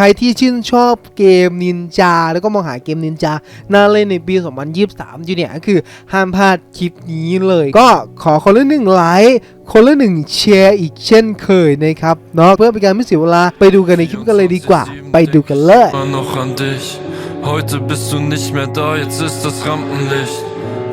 ใครที่ชื่นชอบเกมนินจา แล้วก็มองหาเกมนินจา น่าเล่นในปี 2023 อยู่เนี่ยก็คือห้ามพลาดคลิปนี้เลย ก็ขอคนละหนึ่งไลค์คนละหนึ่งแชร์อีกเช่นเคยนะครับเนาะเพื่อเป็นการไม่เสียเวลาไปดูกันในคลิปกันเลยดีกว่า ไปดูกันเลย Immer noch an dich. Heute bist du nicht mehr da, jetzt ist das Rampenlicht.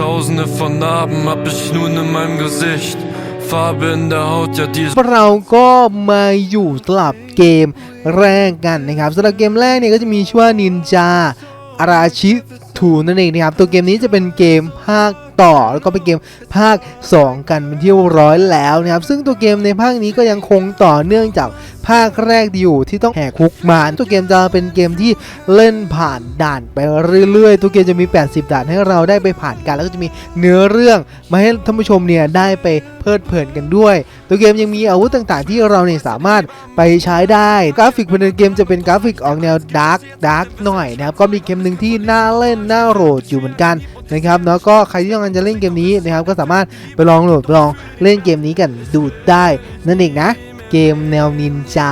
Tausende von Narben hab ich nun in meinem Gesicht. Farbe in der Haut, ja die เราก็มาอยู่สลับ เกมแรกกันนะครับสำหรับเกมแรกเนี่ยก็จะมีชื่อว่านินจาอาราชิทูนั่นเองนะครับตัวเกมนี้จะเป็นเกมภาค ต่อ แล้วก็เป็นเกมภาค 2 กันเป็นที่ร้อยแล้วนะครับซึ่งตัวเกมในภาคนี้ก็ยังคงต่อเนื่องจากภาคแรกอยู่ที่ต้องแหกคุกมาตัวเกมจะเป็นเกมที่เล่นผ่านด่านไปเรื่อยๆ ตัวเกมจะมี 80 ด่านให้เราได้ไปผ่านกัน แล้วก็จะมีเนื้อเรื่องมาให้ท่านผู้ชมเนี่ยได้ไปเพลิดเพลินกันด้วย ตัวเกมยังมีอาวุธต่างๆ ที่เราเนี่ยสามารถไปใช้ได้ กราฟิกภายในเกมจะเป็นกราฟิกออกแนวดาร์กดาร์กหน่อยนะครับก็มีเกมหนึ่งที่น่าเล่นน่าโหลดอยู่เหมือนกัน นะครับแล้วก็ใครที่ต้องการจะเล่นเกมนี้นะครับก็สามารถไปลองโหลดลองเล่นเกมนี้กันดูได้นั่นเองนะ เกมแนวนินจา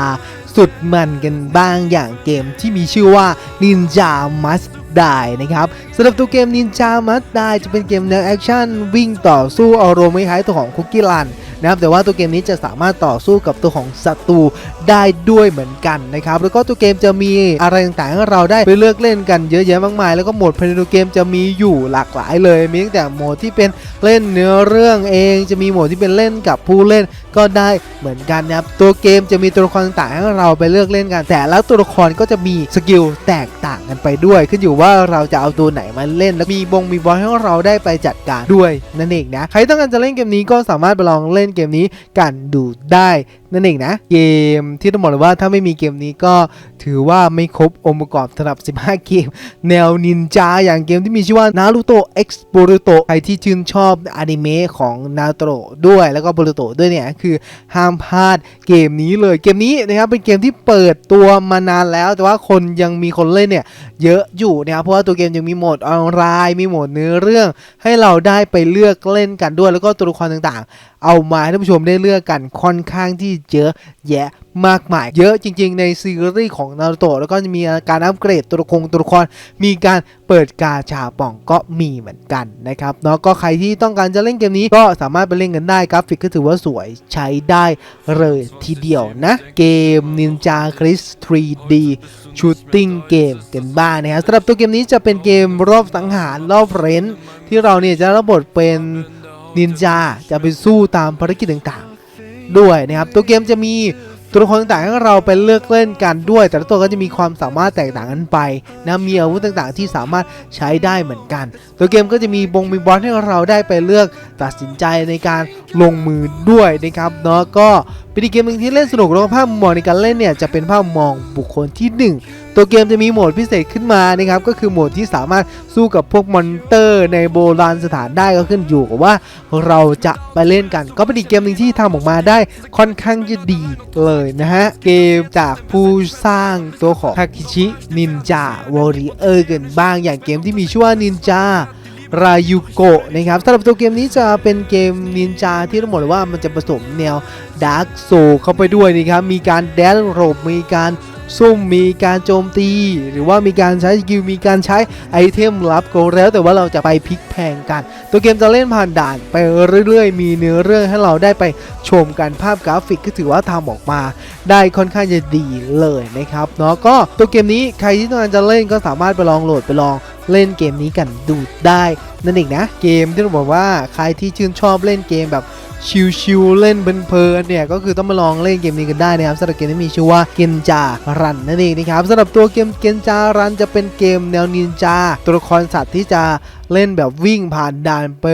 สุดมันกันบ้างอย่างเกมที่มีชื่อว่า Ninja Must Die นะครับสำหรับตัวเกม Ninja Must Die จะเป็นเกมแนวแอคชั่นวิ่งต่อสู้อารมณ์คล้ายตัวของคุกกี้ลัน นะครับแต่ว่าตัวเกมนี้จะสามารถต่อสู้กับตัวของศัตรูได้ด้วยเหมือนกันนะครับแล้วก็ตัวเกมจะมีอะไรต่างๆให้เราได้ไปเลือกเล่นกันเยอะแยะมากมาย แล้วก็โหมดภายในตัวเกมจะมีอยู่หลากหลายเลย มีตั้งแต่โหมดที่เป็นเล่นเนื้อเรื่องเอง จะมีโหมดที่เป็นเล่นกับผู้เล่นก็ได้เหมือนกันนะครับตัวเกมจะมีตัวละครต่างๆให้เราไปเลือกเล่นกัน แต่แล้วตัวละครก็จะมีสกิลแตกต่างกันไปด้วย ขึ้นอยู่ว่าเราจะเอาตัวไหนมาเล่น แล้วมีบงมีบอลให้เราได้ไปจัดการด้วยนั่นเองนะใครต้องการจะเล่นเกมนี้ก็สามารถไปลองเล่นเกมนี้กันดูได้นั่นเองนะ เกมที่ต้องบอกเลยว่าถ้าไม่มีเกมนี้ก็ถือว่าไม่ครบองค์ประกอบสำหรับ 15 เกม แนวนินจาอย่างเกมที่มีชื่อว่า Naruto X Boruto ใครที่ชื่นชอบอนิเมะของ Naruto ด้วยแล้วก็ Boruto ด้วยเนี่ย คือห้ามพลาดเกมนี้เลยเกมนี้นะครับเป็นเกมที่เปิดตัวมานานแล้ว แต่ว่าคนยังมีคนเล่นเนี่ยเยอะอยู่นะครับเพราะว่าตัวเกมยังมีโหมดออนไลน์มีโหมดเนื้อเรื่อง ให้เราได้ไปเลือกเล่นกันด้วย แล้วก็ตัวละครต่างๆ เอามาให้ท่านผู้ชมได้เลือกกันค่อนข้างที่เยอะแยะมากมาย เยอะจริงๆในซีรีส์ของนารูโตะแล้วก็จะมีการอัปเกรดตัวละครตัวละครมีการเปิดกาชาป่องก็มีเหมือนกันนะครับเนาะก็ใครที่ต้องการจะเล่นเกมนี้ก็สามารถไปเล่นกันได้กราฟิกก็ถือว่าสวยใช้ได้เลยทีเดียวนะ เกม Ninja Chris 3D Shooting Game กันบ้างนะครับสำหรับตัวเกมนี้จะเป็นเกมรอบสังหารรอบเรนท์ที่เราเนี่ยจะรับบทเป็นนินจาจะไปสู้ตามภารกิจต่างๆ ด้วยนะครับตัวเกมจะมีตัวละครต่างๆให้เราไปเลือกเล่นกันด้วย แต่ละตัวก็จะมีความสามารถแตกต่างกันไปนะมีอาวุธต่างๆ ที่สามารถใช้ได้เหมือนกัน ตัวเกมก็จะมีบงมีบอลให้เราได้ไปเลือกตัดสินใจในการลงมือด้วยนะครับเนาะก็เป็นเกมหนึ่งที่เล่นสนุกแล้วก็ภาพมองในการเล่นเนี่ยจะเป็นภาพมุมมองบุคคลที่หนึ่ง ตัวเกมจะมีโหมดพิเศษขึ้นมานะครับก็คือโหมดที่สามารถสู้กับพวกมอนเตอร์ในโบราณสถานได้ก็ขึ้นอยู่กับว่าเราจะไปเล่นกัน ก็เป็นอีกเกมหนึ่งที่ทำออกมาได้ค่อนข้างจะดีเลยนะฮะ เกมจากผู้สร้างตัวของทาคิชินินจาวอริเออร์กันบ้างอย่างเกมที่มีชื่อว่านินจารายูโกะนะครับสำหรับตัวเกมนี้จะเป็นเกมนินจาที่ต้องบอกเลยว่ามันจะผสมแนวดาร์กโซเข้าไปด้วยนะครับมีการแดนโรบมีการ ซุ่มมีการโจมตี หรือว่ามีการใช้สกิลมีการใช้ไอเทมลับก็แล้วแต่ว่าเราจะไปพลิกแพงกัน ตัวเกมจะเล่นผ่านด่านไปเรื่อยๆ มีเนื้อเรื่องให้เราได้ไปชมกันภาพกราฟิกก็ถือว่าทำออกมา ได้ค่อนข้างจะดีเลยนะครับเนาะก็ตัวเกมนี้ใครที่ต้องการจะเล่นก็สามารถไปลองโหลดไปลองเล่นเกมนี้กันดูได้นั่นเองนะเกมที่เราบอกว่าใครที่ชื่นชอบเล่นเกมแบบ ชิวๆเล่นเพลินๆเนี่ยก็คือต้องมาลองเล่นเกมนี้กันได้นะครับสำหรับเกมที่มีชื่อว่าเกนจารันนั่นเองนะครับสำหรับตัวเกมเกนจารันจะเป็นเกมแนวนินจาตัวละครสัตว์ที่จะ เล่นแบบวิ่งผ่านด่านไป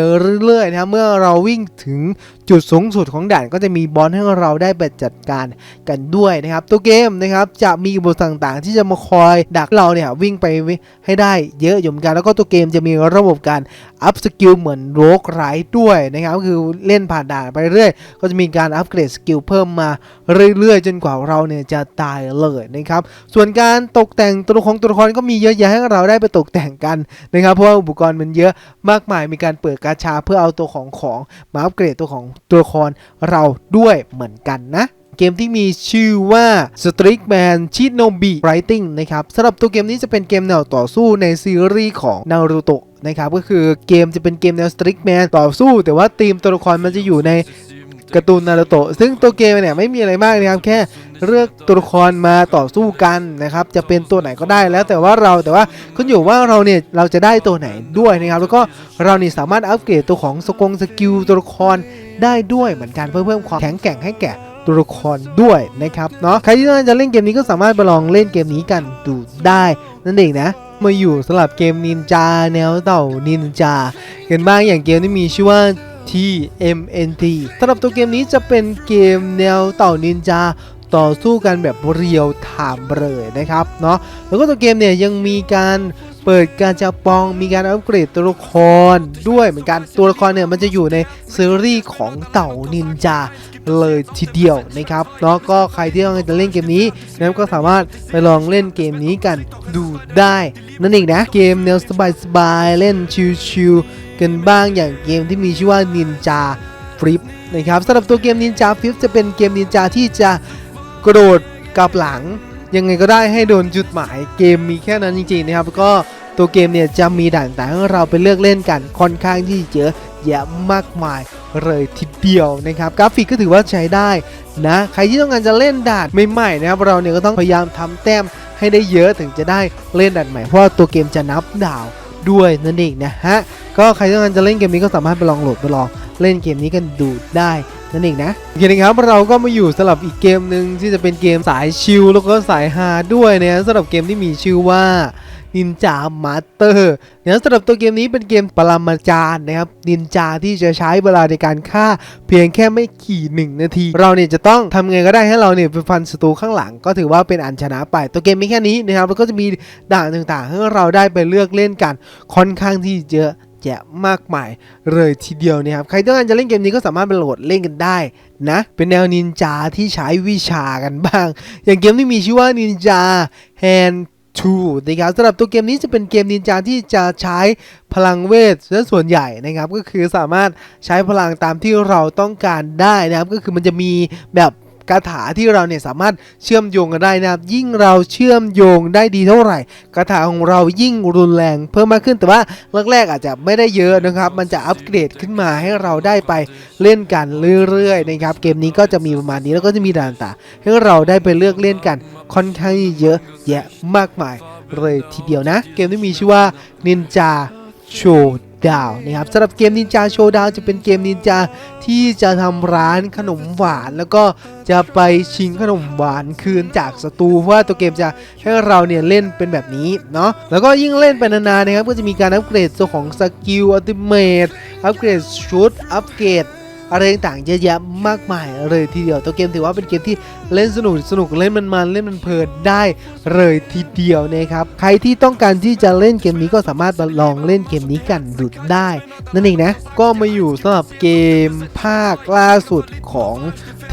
เรื่อยๆนะเมื่อเราวิ่งถึงจุดสูงสุดของด่านก็จะมีบอลให้เราได้ไปจัดการกันด้วยนะครับตัวเกมนะครับจะมีบทต่างๆ ที่จะมาคอยดักเราเนี่ยวิ่งไปให้ได้เยอะอยู่เหมือนกันแล้วก็ตัวเกมจะมีระบบการอัพสกิลเหมือนโรกไรด้วยนะครับก็คือเล่นผ่านด่านไปเรื่อยก็จะมีการอัปเกรดสกิลเพิ่มมาเรื่อยๆ จนกว่าเราเนี่ยจะตายเลยนะครับส่วนการตกแต่งตัวละครตัวละครก็มีเยอะแยะให้เราได้ไปตกแต่งกันนะครับเพราะว่าอุปกรณ์มันเยอะมากมายมีการเปิดกาชาเพื่อเอาตัวของของมาอัปเกรดตัวของตัวละครเราด้วยเหมือนกันนะเกมที่มีชื่อว่า Strikman Shinobi Writing นะครับสำหรับตัวเกมนี้จะเป็นเกมแนวต่อสู้ในซีรีส์ของ Naruto นะครับก็คือเกมจะเป็นเกมแนว Strikman ต่อสู้ แต่ว่าธีมตัวละครมันจะอยู่ใน การ์ตูนนารูโตะซึ่งตัวเกมเนี่ยไม่มีอะไรมากนะครับแค่เลือกตัวละครมาต่อสู้กันนะครับจะเป็นตัวไหนก็ได้แล้วแต่ว่าเราแต่ว่าขึ้นอยู่ว่าเราเนี่ยเราจะได้ตัวไหนด้วยนะครับแล้วก็เรานี่สามารถอัปเกรดตัวของสกงสกิลตัวละครได้ด้วยเหมือนกันเพื่อเพิ่มความแข็งแกร่งให้แก่ตัวละครด้วยนะครับเนาะใครที่ต้องการจะเล่นเกมนี้ก็สามารถไปลองเล่นเกมนี้กันดูได้นั่นเองนะมาอยู่สำหรับเกมนินจาแนวเต่านินจากันบ้างอย่างเกมที่มีชื่อว่า TMNT สำหรับตัวเกมนี้จะเป็นเกมแนวเต่านินจาต่อสู้กันแบบเรียวไทม์เลยนะครับเนาะแล้วก็ตัวเกมเนี่ยยังมีการเปิดการจะปองมีการอัปเกรดตัวละครด้วยเหมือนกันตัวละครเนี่ยมันจะอยู่ในซีรีส์ของเต่านินจาเลยทีเดียวนะครับเนาะก็ใครที่ต้องการจะเล่นเกมนี้นะครับก็สามารถไปลองเล่นเกมนี้กันดูได้ นั่นเองนะเกมแนวสบายๆเล่นชิลๆ กันบ้างอย่างเกมที่มีชื่อว่านินจาฟลิปนะครับสำหรับตัวเกมนินจาฟลิปจะเป็นเกมนินจาที่จะกระโดดกลับหลัง ยังไงก็ได้ให้โดนจุดหมายเกมมีแค่นั้นจริงๆนะครับก็ตัวเกมเนี่ยจะมีด่านต่างๆให้เราไปเลือกเล่นกันค่อนข้างที่เยอะแยะมากมายเลยทีเดียวนะครับกราฟิกก็ถือว่าใช้ได้นะใครที่ต้องการจะเล่นด่านใหม่ๆนะครับเราเนี่ยก็ต้องพยายามทำแต้มให้ได้เยอะถึงจะได้เล่นด่านใหม่เพราะตัวเกมจะนับดาว ด้วยนั่นเองนะฮะ ก็ใครที่ต้องการจะเล่นเกมนี้ก็สามารถไปลองโหลดไปลองเล่นเกมนี้กันดูได้นั่นเองนะโอเคนะครับเราก็มาอยู่สำหรับอีกเกมหนึ่งที่จะเป็นเกมสายชิลแล้วก็สายฮาด้วยนะสำหรับเกมที่มีชื่อว่า นินจามาสเตอร์นะสำหรับตัวเกมนี้เป็นเกมปรมาจารย์นะครับนินจาที่จะใช้เวลาในการฆ่า เพียงแค่ไม่กี่หนึ่งนาที เราเนี่ยจะต้องทำไงก็ได้ให้เราเนี่ยไปฟันศัตรูข้างหลัง ก็ถือว่าเป็นอันชนะไป ตัวเกมมีแค่นี้นะครับแล้วก็จะมีด่านต่างๆให้เราได้ไปเลือกเล่นกันค่อนข้างที่เยอะแยะมากมายเลยทีเดียวนะครับ ใครต้องการจะเล่นเกมนี้ก็สามารถไปโหลดเล่นกันได้นะ เป็นแนวนินจาที่ใช้วิชากันบ้าง อย่างเกมที่มีชื่อว่านินจา Hand 2นะครับสำหรับตัวเกมนี้จะเป็นเกมนินจาที่จะใช้พลังเวทซะส่วนใหญ่นะครับ ก็คือสามารถใช้พลังตามที่เราต้องการได้นะครับ ก็คือมันจะมีแบบ คาถาที่เราเนี่ยสามารถเชื่อมโยงกันได้นะครับ ยิ่งเราเชื่อมโยงได้ดีเท่าไหร่คาถาของเรายิ่งรุนแรงเพิ่มมากขึ้นแต่ว่าแรกๆอาจจะไม่ได้เยอะนะครับ มันจะอัปเกรดขึ้นมาให้เราได้ไปเล่นกันเรื่อยๆนะครับเกมนี้ก็จะมีประมาณนี้แล้วก็จะมีด่านต่างๆให้เราได้ไปเลือกเล่นกันค่อนข้างเยอะแยะมากมายเลยทีเดียวนะ เกมที่มีชื่อว่า Ninja ดาวนะครับสำหรับเกมนินจาโชว์ดาวจะเป็นเกมนินจาที่จะทำร้านขนมหวาน แล้วก็จะไปชิงขนมหวานคืนจากศัตรูเพราะว่าตัวเกมจะให้เราเนี่ยเล่นเป็นแบบนี้เนาะแล้วก็ยิ่งเล่นไปนานๆนะครับก็จะมีการอัปเกรดตัวของสกิลอัลติเมทอัปเกรดชุดอัปเกรด อะไรต่างๆเยอะแยะมากมายเลยทีเดียวตัวเกมถือว่าเป็นเกมที่เล่นสนุกสนุกเล่นมันมันเล่นมันเพลินได้เลยทีเดียวนะครับใครที่ต้องการที่จะเล่นเกมนี้ก็สามารถลองเล่นเกมนี้กันดูได้ นั่นเองนะก็มาอยู่สำหรับเกมภาคล่าสุดของ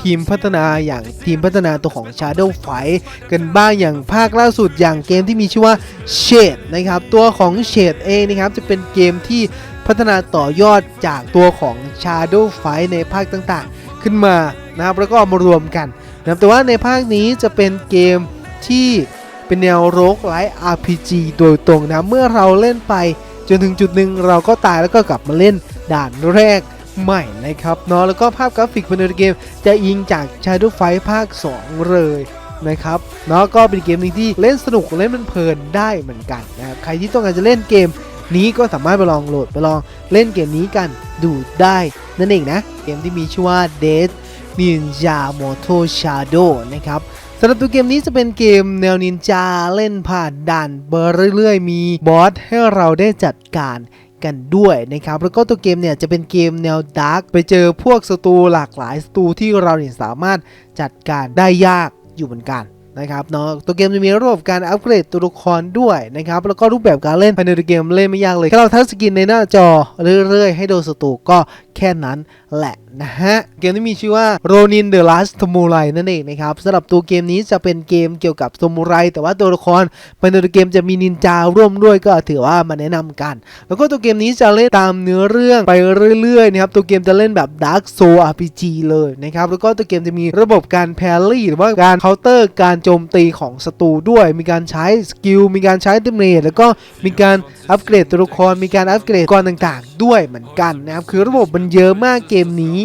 ทีมพัฒนาอย่างทีมพัฒนาตัวของ Shadow Fight กันบ้างอย่างภาคล่าสุดอย่างเกมที่มีชื่อว่า Shade นะครับตัวของ Shade เองนะครับจะเป็นเกมที่ พัฒนาต่อยอดจากตัวของ Shadow Fight ในภาคต่างๆ ขึ้นมานะครับแล้วก็ามารวมกันนะครับแต่ว่าในภาคนี้จะเป็นเกมที่เป็นแนวโรกไลท์ RPG โดยตรงนะเมื่อเราเล่นไปจนถึงจุดหนึ่งเราก็ตายแล้วก็กลับมาเล่นด่านแรกใหม่นะครับเนาะแล้วก็ภาพกราฟิกภายในเกมจะอิงจาก Shadow Fight ภาค 2 เลยนะครับเนาะก็เป็นเกมหนึ่งที่เล่นสนุกเล่นมันเพลินได้เหมือนกันนะครับใครที่ต้องการจะเล่นเกม นี้ก็สามารถไปลองโหลดไปลองเล่นเกมนี้กันดูได้นั่นเองนะ เกมที่มีชื่อว่า Dead Ninja Moto Shadow นะครับสำหรับตัวเกมนี้จะเป็นเกมแนวนินจาเล่นผ่านด่านเบอร์เรื่อยๆ มีบอสให้เราได้จัดการกันด้วยนะครับ แล้วก็ตัวเกมเนี่ยจะเป็นเกมแนวดาร์กไปเจอพวกศัตรูหลากหลายศัตรูที่เราเนี่ยสามารถจัดการได้ยากอยู่เหมือนกัน นะครับเนาะตัวเกมจะมีระบบการอัปเกรดตัวละครด้วยนะครับแล้วก็รูปแบบการเล่นภายในตัวเกมเล่นไม่ยากเลยแค่เราทัชสกินในหน้าจอเรื่อยๆให้โดนศัตรูก็ แค่นั้นแหละนะฮะ เกมที่มีชื่อว่า Ronin the Last Samurai นั่นเองนะครับสำหรับตัวเกมนี้จะเป็นเกมเกี่ยวกับซามูไรแต่ว่าตัวละครภายในตัวเกมจะมีนินจาร่วมด้วยก็ถือว่ามาแนะนำกัน แล้วก็ตัวเกมนี้จะเล่นตามเนื้อเรื่องไปเรื่อยๆนะครับตัวเกมจะเล่นแบบ Dark Soul RPG เลยนะครับแล้วก็ตัวเกมจะมีระบบการแพรรี่หรือว่าการเคาน์เตอร์การโจมตีของศัตรูด้วย มีการใช้สกิลมีการใช้เดเมจแล้วก็มีการ อัปเกรดตัวละครมีการอัปเกรดกรต่างๆ ด้วยเหมือนกันนะครับคือระบบมันเยอะมากเกมนี้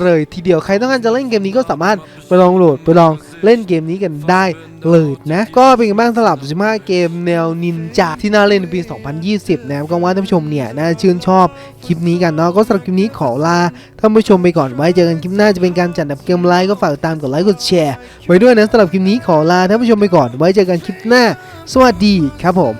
เลยทีเดียวใครต้องการจะเล่นเกมนี้ก็สามารถไปลองโหลดไปลองเล่นเกมนี้กันได้เลยนะ ก็เป็นกันบ้างสำหรับ 15 เกมแนวนินจาที่น่าเล่นในปี 2020 นะครับก็ว่าท่านผู้ชมเนี่ยน่าชื่นชอบคลิปนี้กันเนาะก็สำหรับคลิปนี้ขอลาท่านผู้ชมไปก่อนไว้เจอกันคลิปหน้าจะเป็นการจัดอันดับเกมไลค์ก็ฝากตามกดไลค์กดแชร์ไว้ด้วยนะสำหรับคลิปนี้ขอลาท่านผู้ชมไปก่อนไว้เจอกันคลิปหน้า สวัสดีครับผม